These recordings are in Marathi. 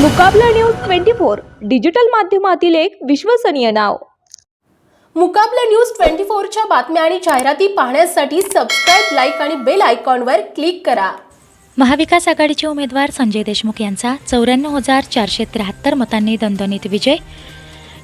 Mukabla news twenty four digital माध्यमातील एक विश्वसनीय नाव. मुकाबला न्यूज ट्वेंटी फोरच्या बातम्या आणि जाहिराती पाहण्यासाठी सबस्क्राईब लाईक आणि बेल आयकॉनवर क्लिक करा. महाविकास आघाडीचे उमेदवार संजय देशमुख यांचा चौऱ्याण्णव हजार चारशे त्र्याहत्तर मतांनी दणदणीत विजय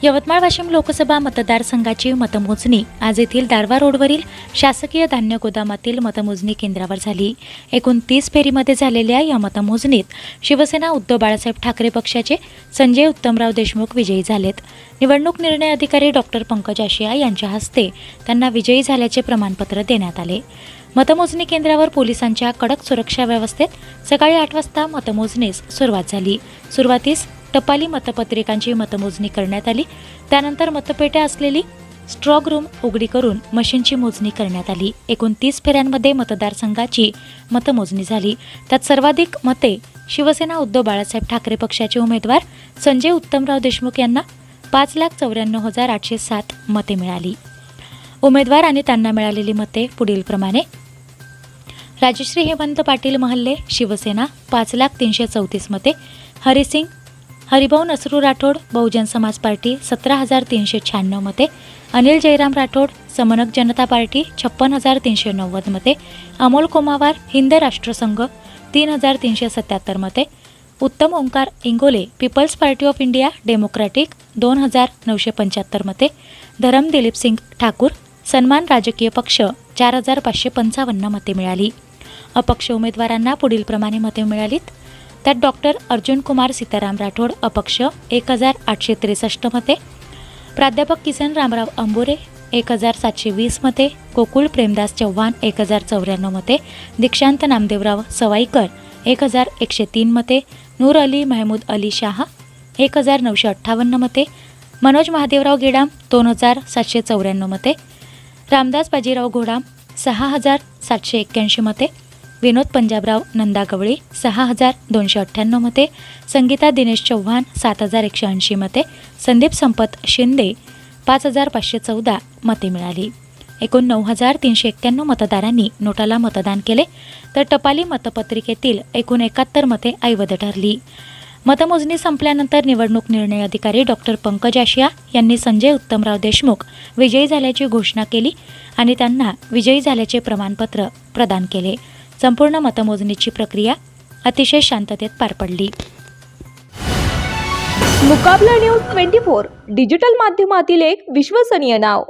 यवतमाळ वाशिम लोकसभा मतदारसंघाची मतमोजणी. आज येथील दारवा रोडवरील शासकीय धान्य गोदामातील मतमोजणी केंद्रावर झाली. एकूण तीस फेरीमध्ये झालेल्या या मतमोजणीत शिवसेना उद्धव बाळासाहेब ठाकरे पक्षाचे संजय उत्तमराव देशमुख विजयी झालेत. निवडणूक निर्णय अधिकारी डॉक्टर पंकज आशिया यांच्या हस्ते त्यांना विजयी झाल्याचे प्रमाणपत्र देण्यात आले. मतमोजणी केंद्रावर पोलिसांच्या कडक सुरक्षा व्यवस्थेत सकाळी आठ वाजता मतमोजणीस सुरुवात झाली. सुरुवातीस टपाली मतपत्रिकांची मतमोजणी करण्यात आली. त्यानंतर मतपेट्या असलेली स्ट्रॉग रूम उघडी करून मशीनची मोजणी करण्यात आली. एकूण तीस फेऱ्यांमध्ये मतदारसंघाची मतमोजणी झाली. त्यात सर्वाधिक मते शिवसेना उद्धव बाळासाहेब ठाकरे पक्षाचे उमेदवार संजय उत्तमराव देशमुख यांना पाच लाख चौऱ्याण्णव हजार आठशे सात मते मिळाली. उमेदवार आणि त्यांना मिळालेली मते पुढीलप्रमाणे राजश्री हेमंत पाटील महल्ले शिवसेना पाच लाख तीनशे चौतीस मते. हरिसिंग हरिभाऊ नसरू राठोड बहुजन समाज पार्टी सतरा हजार तीनशे शहाण्णव मते अनिल जयराम राठोड समनक जनता पार्टी छप्पन हजार तीनशे नव्वद मते अमोल कोमावार हिंद राष्ट्रसंघ तीन हजार तीनशे सत्याहत्तर मते Uttam Omkar Ingole people's party of India democratic दोन हजार नऊशे पंच्याहत्तर मते धरम दिलीप सिंग ठाकूर सन्मान राजकीय पक्ष चार हजार पाचशे पंचावन्न मते मिळाली. अपक्ष उमेदवारांना पुढीलप्रमाणे मते मिळालीत. त्यात डॉक्टर अर्जुन कुमार सीताराम राठोड अपक्ष एक हजार आठशे त्रेसष्ट मते. प्राध्यापक किसन रामराव अंबुरे एक हजार सातशे वीस मते. गोकुळ प्रेमदास चव्हाण एक हजार चौऱ्याण्णव मते. दीक्षांत नामदेवराव सवाईकर एक हजार एकशे तीन मते. नूर अली महमूद अली शाह एक हजार नऊशे अठ्ठावन्न मते. मनोज महादेवराव गेडाम दोन हजार सातशे चौऱ्याण्णव मते. रामदास बाजीराव घोडाम सहा हजार सातशे एक्क्याऐंशी मते. विनोद पंजाबराव नंदा गवळी सहा हजार दोनशे अठ्ठ्याण्णव मते संगीता दिनेश चव्हाण सात हजार एकशे ऐंशी मते संदीप संपत शिंदे पाच हजार पाचशे चौदा मते मिळाली. एकूण नऊ हजार तीनशे एक्क्याण्णव मतदारांनी नोटाला मतदान केले तर टपाली मतपत्रिकेतील एकूण एकाहत्तर मते ऐवद ठरली. मतमोजणी संपल्यानंतर निवडणूक निर्णय अधिकारी डॉक्टर पंकज आशिया यांनी संजय उत्तमराव देशमुख विजयी झाल्याची घोषणा केली आणि त्यांना विजयी झाल्याचे प्रमाणपत्र प्रदान केले. संपूर्ण मतमोजणीची प्रक्रिया अतिशय शांततेत पार पडली. Mukabla news twenty four digital माध्यमातील एक विश्वसनीय नाव.